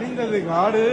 அழிந்தது காடு.